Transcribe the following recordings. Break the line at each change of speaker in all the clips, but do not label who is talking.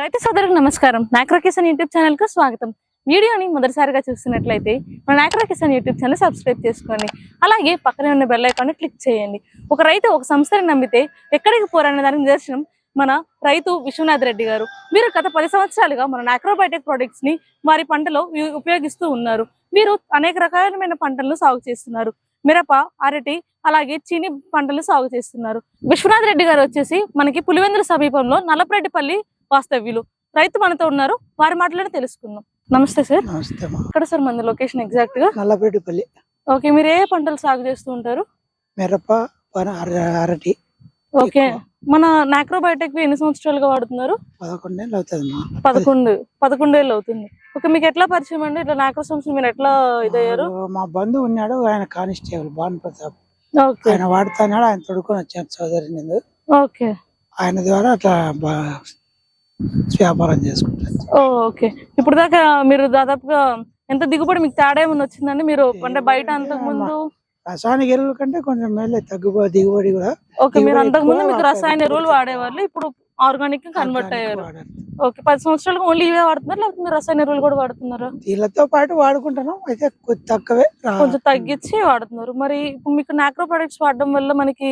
రైతు సోదరులకు నమస్కారం. నాక్రో కిసాన్ యూట్యూబ్ ఛానల్కు స్వాగతం. వీడియోని మొదటిసారిగా చూస్తున్నట్లయితే మన నాక్రో కిసాన్ యూట్యూబ్ ఛానల్ సబ్స్క్రైబ్ చేసుకోండి. అలాగే పక్కనే ఉన్న బెల్ ఐకాన్ని క్లిక్ చేయండి. ఒక రైతు ఒక సంస్థని నమ్మితే ఎక్కడికి పోరనే దానికి నిదర్శనం మన రైతు విశ్వనాథ్ రెడ్డి గారు. వీరు గత పది సంవత్సరాలుగా మన నాక్రోబయోటిక్ ప్రొడక్ట్స్ని వారి పంటలో ఉపయోగిస్తూ ఉన్నారు. వీరు అనేక రకాలమైన పంటలను సాగు చేస్తున్నారు. మిరప అరటి అలాగే చీని పంటలు సాగు చేస్తున్నారు. విశ్వనాథ్ రెడ్డి గారు వచ్చేసి మనకి పులివెందుల సమీపంలో నలపరెడ్డిపల్లి వాస్తవ్యులు. రైతు మనతో ఉన్నారు. వారి మాటలను తెలుసుకుందాం. నమస్తే సార్.
నమస్తే
ఎక్కడ సార్ మన లొకేషన్ ఎగ్జాక్ట్గా?
నల్లపరెడ్డిపల్లి
ఓకే మీరు ఏ పంటలు సాగు చేస్తూ ఉంటారు?
మిరప అరటి.
ఓకే. మన నాక్రోబయోటిక్ ఎన్ని సంవత్సరాలుగా వాడుతున్నారు?
పదకొండేళ్ళు అవుతుందమ్మా
పదకొండు. పదకొండేళ్ళు అవుతుంది. ఓకే మీకు ఎట్లా పరిచయం అండి? ఇట్లా నాక్రో సంస్థ మీరు ఎట్లా ఇదయ్యారు?
మా- బంధువు ఉన్నాడు. ఆయన కానిస్టేబుల్ భాను ప్రతాప్ ఆయన వాడుతున్నాడు. ఆయన తొడుకొని వచ్చాను సోదరి
ఓకే.
ఆయన ద్వారా అట్లా వ్యాపారం చేసుకుంటాను
ఓ ఓకే. ఇప్పుడు దాకా మీరు దాదాపుగా ఎంత దిగుబడి మీకు తేడా ఏమైనా వచ్చిందండి? మీరు అంటే బయట అంతకు ముందు?
రసాయనిక ఎరువుల కంటే కొంచెం మేలే తగ్గుబో దిగుబడి కూడా.
ఓకే మీరు అంతకు ముందు మీకు రసాయన. ఎరువులు వాడేవాళ్ళు ఇప్పుడు ఆర్గానిక్ కన్వర్ట్ అయ్యారు. ఓకే పది సంవత్సరాలుగా ఓన్లీ ఇవే వాడుతున్నారు? లేకపోతే మీరు రసాయన ఎరువులు కూడా వాడుతున్నారా?
వీళ్ళతో పాటు వాడుకుంటున్నాం అయితే తక్కువే.
కొంచెం తగ్గించి వాడుతున్నారు. మరి ఇప్పుడు మీకు నాక్రో ప్రొడక్ట్స్ వాడడం వల్ల మనకి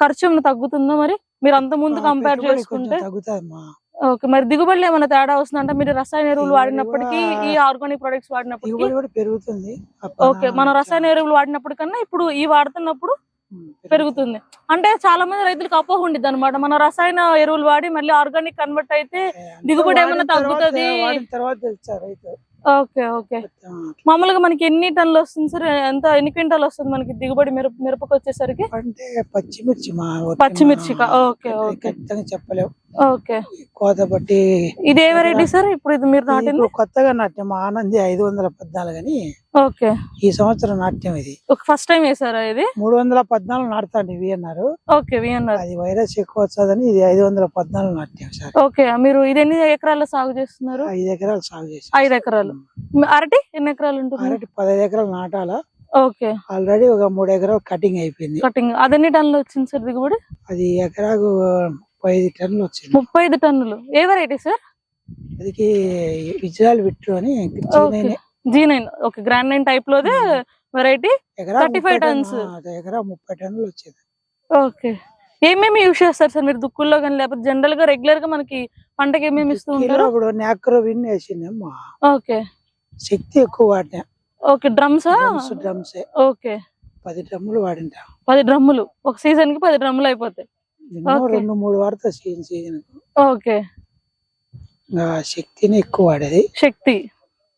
ఖర్చు ఏమైనా తగ్గుతుందా మరి? మీరు అంత ముందు కంపేర్ చేసుకుంటే?
తగ్గుతాయమ్మా
ఓకే మరి దిగుబడిలో ఏమైనా తేడా వస్తుందంటే మీరు రసాయన ఎరువులు వాడినప్పటికీ ఈ ఆర్గానిక్ ప్రొడక్ట్స్
కూడా పెరుగుతుంది.
ఓకే మనం రసాయన ఎరువులు వాడినప్పటికన్నా ఇప్పుడు ఈ వాడుతున్నప్పుడు పెరుగుతుంది. అంటే చాలా మంది రైతులకు అపోహ ఉండిద్ది అనమాట మన రసాయన ఎరువులు వాడి మళ్ళీ ఆర్గానిక్ కన్వర్ట్ అయితే దిగుబడి
తర్వాత-
తగ్గుతది?
తర్వాత
ఓకే ఓకే. మామూలుగా మనకి ఎన్ని టన్నులు వస్తుంది సార్? ఎంత ఎన్ని క్వింటాలు వస్తుంది మనకి దిగుబడి మిరప మిరపకు వచ్చేసరికి?
అంటే పచ్చిమిర్చి మా
పచ్చిమిర్చి ఓకే, ఓకే.
చెప్పలేము
ఓకే.
ఈ కోత బట్టి
ఇది ఏ వెరైటీ సార్? ఇప్పుడు ఇది మీరు
ఇప్పుడు కొత్తగా నాట్యం మా ఆనంది ఐదు వందల పద్నాలుగు అని.
ఓకే.
ఈ సంవత్సరం నాట్యం ఇది.
ఒక ఫస్ట్ టైం వేసారా ఇది?
మూడు వందల పద్నాలుగు నాటుతాండి ఇవి అన్నారు.
ఓకే విఎన్ఆర్
అది వైరస్ ఎక్కువ వస్తుందని ఇది ఐదు వందల పద్నాలుగు నాట్యం సార్.
ఓకే మీరు ఇది ఎన్ని ఎకరాల్లో సాగు చేస్తున్నారు?
ఐదు ఎకరాలు సాగు చేసి
ఐదు ఎకరాలు. అరటి ఎన్ని ఎకరాలు ఉంటుంది?
అరటి పదహైదు ఎకరాలు నాటాల?
ఓకే.
ఆల్రెడీ ఒక మూడు ఎకరాలు కటింగ్ అయిపోయింది.
కటింగ్ అది ఎన్ని టన్నులు వచ్చింది సార్ దిగుబడి?
అది ఎకరాకు ముప్పై ఐదు టన్నులు వచ్చింది.
ముప్పై ఐదు టన్నులు. ఏ వెరైటీ సార్?
అదికి ఇజ్రాయల్ విట్టు అని
G nine okay grand nine. Type లోదే variety
ఎకరా
35
ముప్పై
టన్స్.
టన్ను- ఎకరా ముప్పై టన్నులు వచ్చేది.
ఓకే. ఏమేమి యూజ్ చేస్తారు సార్ మీరు దుక్కుల్లో కానీ లేకపోతే జనరల్గా రెగ్యులర్గా మనకి పంటకి ఏమేమి ఇస్తూ ఉంటారు?
ఇప్పుడు
ఓకే.
శక్తి ఎక్కువ వాడినా.
Okay drums
drums
okay.
పది డ్రమ్ములు వాడింటా.
పది డ్రమ్ములు. ఒక సీజన్కి పది డ్రమ్ములు అయిపోతాయి.
రెండు మూడు వాడతా సీజన్ సీజన్
ఓకే.
శక్తిని ఎక్కువ వాడేది.
శక్తి.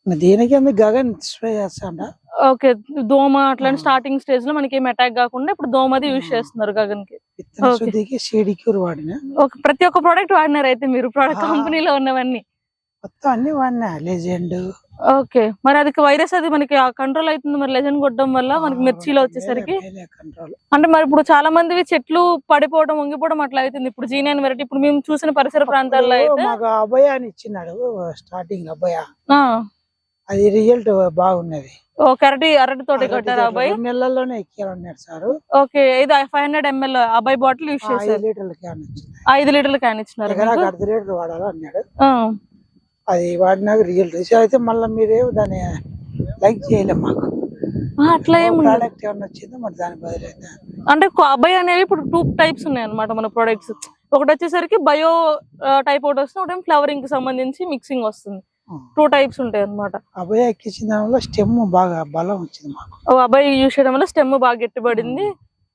దీనికి గగన్ స్ప్రే చేస్తాంట
ఓకే దోమ అట్లాంటి. స్టార్టింగ్ స్టేజ్లో మనకి ఏం అటాక్ కాకుండా ఇప్పుడు దోమది యూజ్. చేస్తున్నారు
గగన్కి వాడినా?
ప్రతి ఒక్క ప్రోడక్ట్ వాడినారు అయితే మీరు ప్రోడక్ట్. కంపెనీలో ఉన్నవన్నీ.
మొత్తం అన్ని వాడినా లెజెండ్
ఓకే మరి అది వైరస్ అది మనకి కంట్రోల్ అవుతుంది మరి లెజన్ కొట్టడం వల్ల మనకి మిర్చిలో వచ్చేసరికి అంటే మరి ఇప్పుడు చాలా మంది చెట్లు పడిపోవడం వంగిపోవడం అట్లా అవుతుంది. ఇప్పుడు జీనియన్ వెరైటీ ఇప్పుడు మేము చూసిన పరిసర ప్రాంతాల్లో అయితే
మాకు అభయ అని ఇచ్చినాడు స్టార్టింగ్ అభయ. అది రిజల్ట్ బాగున్నది.
ఓ అరటి అరటి తోటి కట్టారు అబ్బాయి?
నెలల్లోనే సార్.
ఓకే ఇది ఫైవ్ హండ్రెడ్ ఎంఎల్ అబ్బాయి బాటిల్
ఐదు
చేశారు.
లీటర్ల క్యాన్ వచ్చింది.
ఐదు లీటర్ల క్యాన్ ఇచ్చినారు?
అర్ధ లీటర్ వాడాలి అన్నాడు. అది వాడినాక రిజల్ట్ అయితే మళ్ళీ మీరేమో దాన్ని లైక్ చేయలేం మాకు.
అట్లా.
ప్రోడక్ట్ ఏమన్నా వచ్చిందో మరి దాని బదులైతే
అంటే అబ్బాయి అనేవి ఇప్పుడు టూ టైప్స్ ఉన్నాయి అనమాట మన ప్రొడక్ట్స్ ఒకటి వచ్చేసరికి బయో టైప్ ఒకటి వస్తుంది ఒకటి ఫ్లవరింగ్కి సంబంధించి మిక్సింగ్ వస్తుంది. టూ టైప్స్ ఉంటాయి అనమాట
అభయ ఎక్కించిన దానివల్ల స్టెమ్ బాగా బలం వచ్చింది మాకు.
అబ్బాయి యూజ్ చేయడం వల్ల స్టెమ్ బాగా గట్టిపడింది.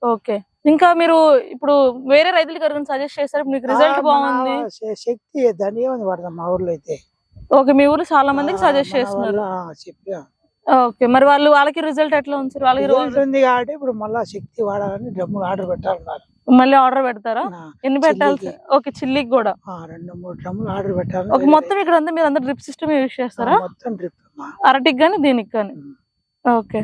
ఓకే. ఇంకా మీరు ఇప్పుడు వేరే రైతులకి ఎవరైనా సజెస్ట్ చేస్తారు? మీకు రిజల్ట్ బాగుంది.
శక్తి దాని ఏమని మా ఊర్లో అయితే.
ఓకే మీ ఊరు చాలా మందికి సజెస్ట్ చేస్తున్నారు.
చెప్పా
ఓకే మరి వాళ్ళు వాళ్ళకి రిజల్ట్ ఎట్లా ఉంది వాళ్ళకి
రిజల్ట్ ఉంది కాబట్టి ఇప్పుడు మళ్ళా శక్తి వాడాలని డ్రమ్ములు ఆర్డర్ పెట్టాలన్నారు.
మళ్ళీ ఆర్డర్ పెడతారా? ఎన్ని పెట్టాలి? ఓకే చిల్లికి కూడా.
రెండు మూడు డ్రమ్ములు ఆర్డర్ పెట్టాలని
ఒక మొత్తం ఇక్కడ అంతా మీరు అందరు డ్రిప్ సిస్టమ్ యూజ్ చేస్తారా?
మొత్తం డ్రిప్
అరటికి కానీ దీనికి కానీ. ఓకే.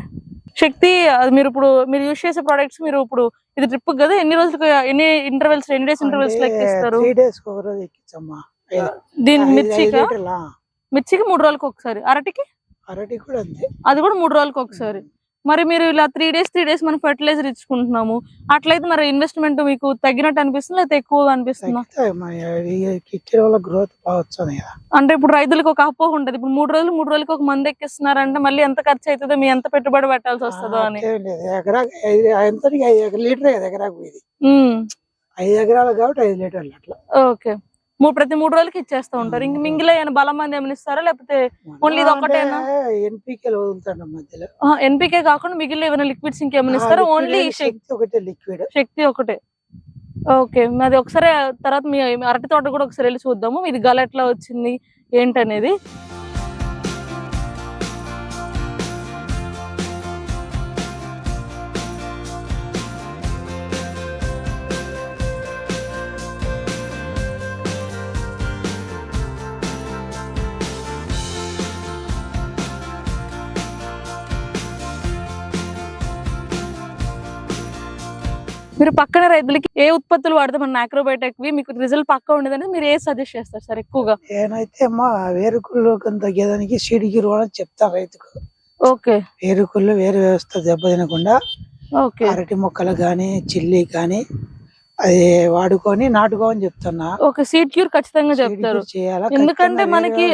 శక్తి అది మీరు ఇప్పుడు మీరు యూజ్ చేసే ప్రొడక్ట్స్ మీరు ఇప్పుడు ఇది ట్రిప్ కదా ఎన్ని రోజులకు ఎన్ని ఇంటర్వెల్స్ ఎన్ని డేస్ ఇంటర్వెల్స్ లెక్కిస్తారు
త్రీ డేస్ ఒక రోజు ఎక్కించమ్మా ఐదు-
దీని మిర్చికి? మిర్చికి మూడు రోజులకు ఒకసారి. అరటికి?
అరటి కూడా అంతే.
అది కూడా మూడు రోజులకు ఒకసారి. మరి మీరు ఇలా త్రీ డేస్ త్రీ డేస్ మనం ఫెర్టిలైజర్ ఇచ్చుకుంటున్నాము. అట్లయితే మరి ఇన్వెస్ట్మెంట్ మీకు తగ్గినట్టు అనిపిస్తుందా? లేకపోతే ఎక్కువగా అనిపిస్తుందా?
గ్రోత్
అంటే ఇప్పుడు రైతులకు ఒక అపోహ ఉంటది. ఇప్పుడు మూడు రోజులు మూడు రోజులకి ఒక మంది ఎక్కిస్తున్నారంటే మళ్ళీ ఎంత ఖర్చు అవుతుందో మీ ఎంత పెట్టుబడి పెట్టాల్సి వస్తుందో అని.
ఐదు ఐదు లీటరే కదా ఎకరాకు
ఉమ్,
ఐదు ఎకరాలు కాబట్టి ఐదు లీటర్లు అట్లా.
ఓకే. ప్రతి మూడు రోజులకి ఇచ్చేస్తూ ఉంటారు. ఇంక మింగిలే ఏమైనా బలం మంది ఏమైనా ఇస్తారా లేకపోతే Only ఇది
వదులుతాడు మధ్యలో.
ఎన్పికే కాకుండా మిగిలిన ఏమైనా లిక్విడ్స్ ఇంకేమైనా ఇస్తారా ఓన్లీ
శక్తి. ఒకటే లిక్విడ్.
శక్తి ఒకటే. ఓకే అది ఒకసారి తర్వాత మీ మీ అరటి తోట కూడా ఒకసారి వెళ్ళి చూద్దాము. ఇది గల ఎట్లా వచ్చింది ఏంటనేది. మీరు పక్కన రైతులకి ఏ ఉత్పత్తులు వాడితే మన నాక్రోబయోటెక్ వి మీకు రిజల్ట్ పక్క ఉండదని మీరు ఏ సజెస్ట్ చేస్తారు సార్ ఎక్కువగా?
ఏనైతే మా వేరుకుళ్ళు తగ్గేదానికి సీడికి అని చెప్తాను రైతుకు.
ఓకే.
వేరుకుళ్ళు వేరు వ్యవస్థ దెబ్బతినకుండా
ఓకే.
అరటి మొక్కలు కానీ చిల్లి కానీ అది వాడుకొని నాటుకోమని చెప్తున్నా.
ఓకే సీడ్ క్యూర్ ఖచ్చితంగా చెప్తారు? ఎందుకంటే మనకి.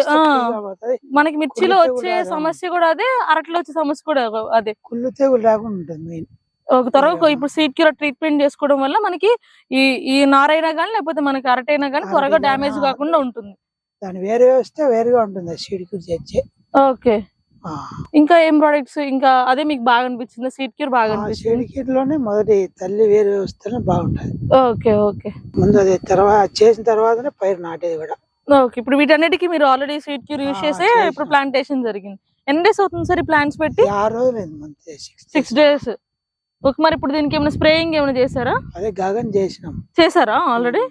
మనకి మిర్చిలో వచ్చే సమస్య కూడా అదే అరటిలో వచ్చే సమస్య కూడా అదే.
కుళ్ళు తెగులు లేకుండా ఉంటుంది. మెయిన్
ఒక త్వరగా. ఇప్పుడు సీడ్ క్యూర్ ట్రీట్మెంట్ చేసుకోవడం వల్ల మనకి ఈ ఈ నారైనా కానీ లేకపోతే మనకి అరటైనా కానీ త్వరగా డ్యామేజ్
గానీ,
కాకుండా ఉంటుంది.
దాని వేరు వ్యవస్థ వేరుగా ఉంటుంది సీడికి చేర్చే
ఓకే. ఇంకా ఏం ప్రొడక్ట్స్ ఇంకా అదే మీకు బాగా అనిపించింది? సీడ్ క్యూర్ బాగా అనిపించింది?
సీడికి లోనే మొదటి తల్లి వేరు వ్యవస్థనే బాగుంటది.
Okay okay.
ముందు అది తర్వాత చేసిన తర్వాతనే పైరు నాటేది కూడా.
ఓకే ఇప్పుడు వీటన్నిటికీ మీరు ఆల్రెడీ సీడ్ క్యూర్ యూజ్ చేసే. ఇప్పుడు ప్లాంటేషన్ జరిగింది. ఎన్ని డేస్ అవుతుంది సార్ ఈ ప్లాంట్స్ పెట్టి?
సిక్స్
డేస్ ఓకే మరి ఇప్పుడు దీనికి ఏమైనా స్ప్రేయింగ్ ఏమైనా చేశారా?
అదే గగన్ చేసినాం.
చేశారా ఆల్రెడీ?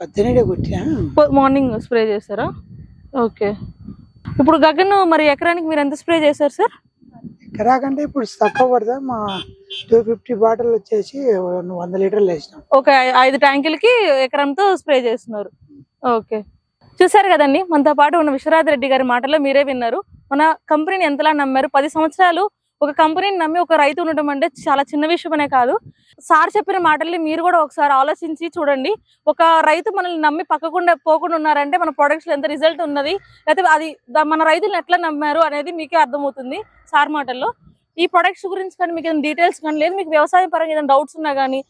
పద్దెనిమిది కొట్టినా.
మార్నింగ్ స్ప్రే చేశారా? ఓకే. ఇప్పుడు గగన్ మరి ఎకరానికి మీరు ఎంత స్ప్రే చేశారు సార్?
ఎకరాకంటే ఇప్పుడు తక్కువ పడతా మా టూ ఫిఫ్టీ బాటిల్ వచ్చేసి వంద లీటర్లు వేసినాం.
ఒక ఐ- ఐదు ట్యాంకులకి ఎకరంతో స్ప్రే చేస్తున్నారు. ఓకే. చూసారు కదండి మనతో పాటు ఉన్న విశ్వనాథ్ రెడ్డి గారి మాటలో మీరే విన్నారు. మన కంపెనీని ఎంతలా నమ్మారు? పది సంవత్సరాలు ఒక కంపెనీని నమ్మి ఒక రైతు ఉండటం అంటే చాలా చిన్న విషయమనే కాదు. సార్ చెప్పిన మాటల్ని మీరు కూడా ఒకసారి ఆలోచించి చూడండి. ఒక రైతు మనల్ని నమ్మి పక్కకుండా పోకుండా ఉన్నారంటే మన ప్రొడక్ట్స్ ఎంత రిజల్ట్ ఉన్నది లేకపోతే అది మన రైతులను ఎట్లా నమ్మారు అనేది మీకే అర్థమవుతుంది సార్ మాటల్లో. ఈ ప్రొడక్ట్స్ గురించి కానీ మీకు ఏదైనా డీటెయిల్స్ కానీ లేదు మీకు వ్యవసాయం పరంగా ఏదైనా డౌట్స్ ఉన్నా కానీ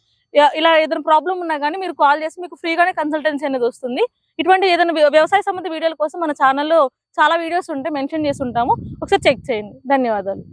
ఇలా ఏదైనా ప్రాబ్లం ఉన్నా కానీ మీరు కాల్ చేసి మీకు ఫ్రీగానే కన్సల్టెన్సీ అనేది వస్తుంది. ఇటువంటి ఏదైనా వ్యవసాయ సంబంధ వీడియోల కోసం మన ఛానల్లో చాలా వీడియోస్ ఉంటే మెన్షన్ చేసి ఉంటాము. ఒకసారి చెక్ చేయండి. ధన్యవాదాలు.